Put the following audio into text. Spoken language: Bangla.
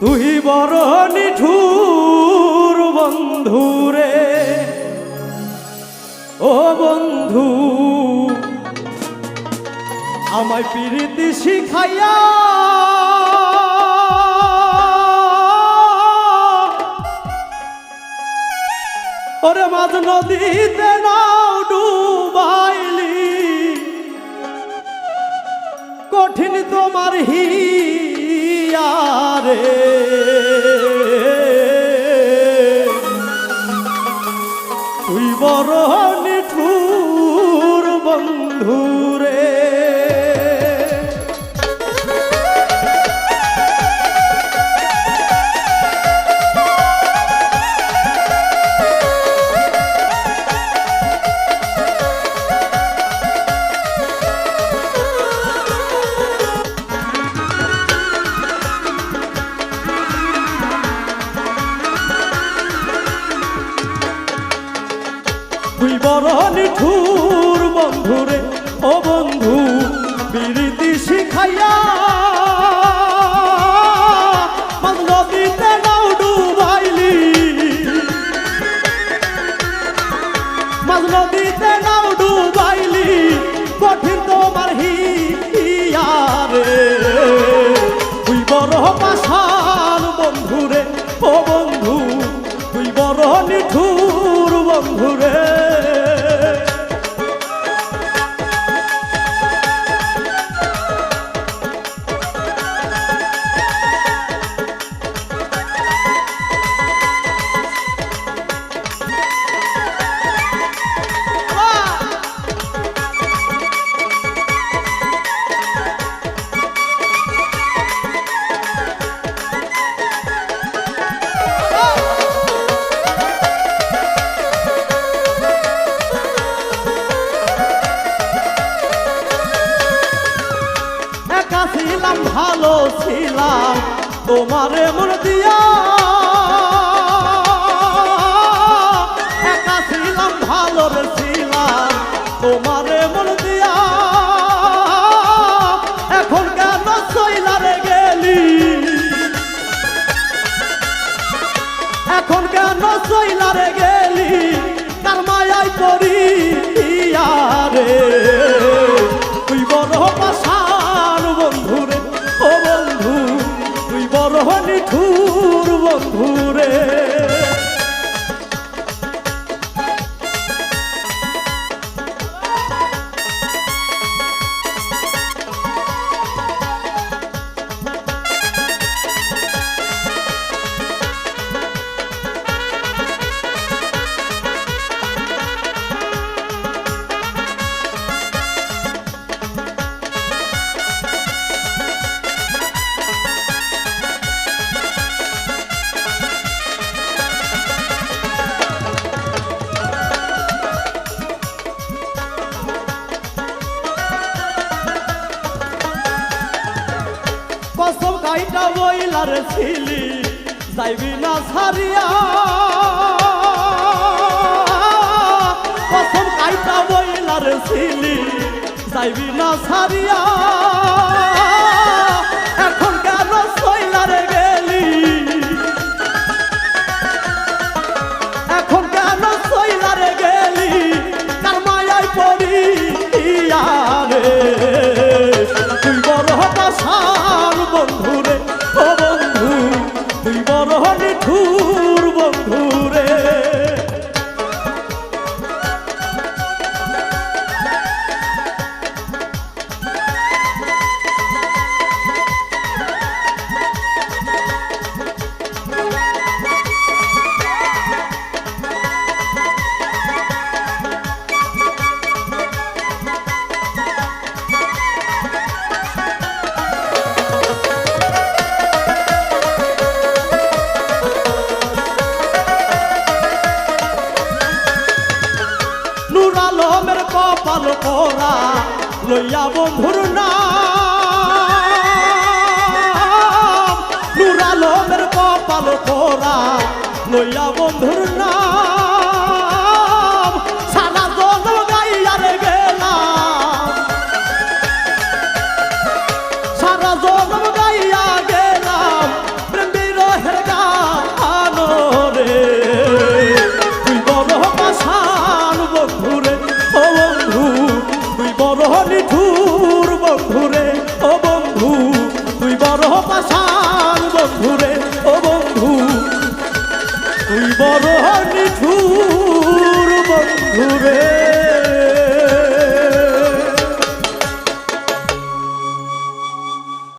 তুই বড় নিঠুর বন্ধুরে। ও বন্ধু, আমায় প্রীতি শিখাইয়া ওরে মাঝ নদীতে নাও ডুবাইলি। কঠিন তোমার হিয়ারে তুই বড় নিঠুর বন্ধুরে, ও বন্ধু বিরতি শিখাইয়া নদীতে নাও ডুবাইলি। কঠিন তোমার হিয়ারে। তুই বড় পাশান বন্ধুরে, ও বন্ধু, তুই বড় নিঠুর বন্ধুরে ভালো ছিলাম তোমারে মন দিয়া। একা ছিলাম, ভালো ছিলাম, তোমারে মন দিয়া। এখন কেন সইলারে গেলি? এখন কেন সইলারে গেলি? বন্ধুরে। কাইটা বইলার ছিলি যাইবি না সারিয়া কসম কাইটা বইলার ছিলি যাইবি না ছাড়িয়া। নুর আলমের কপাল পোড়া লইয়া বন্ধুর না নুর আলমের কপাল লইয়া বন্ধুর নাম। তুই বড় নিঠুর বন্ধুরে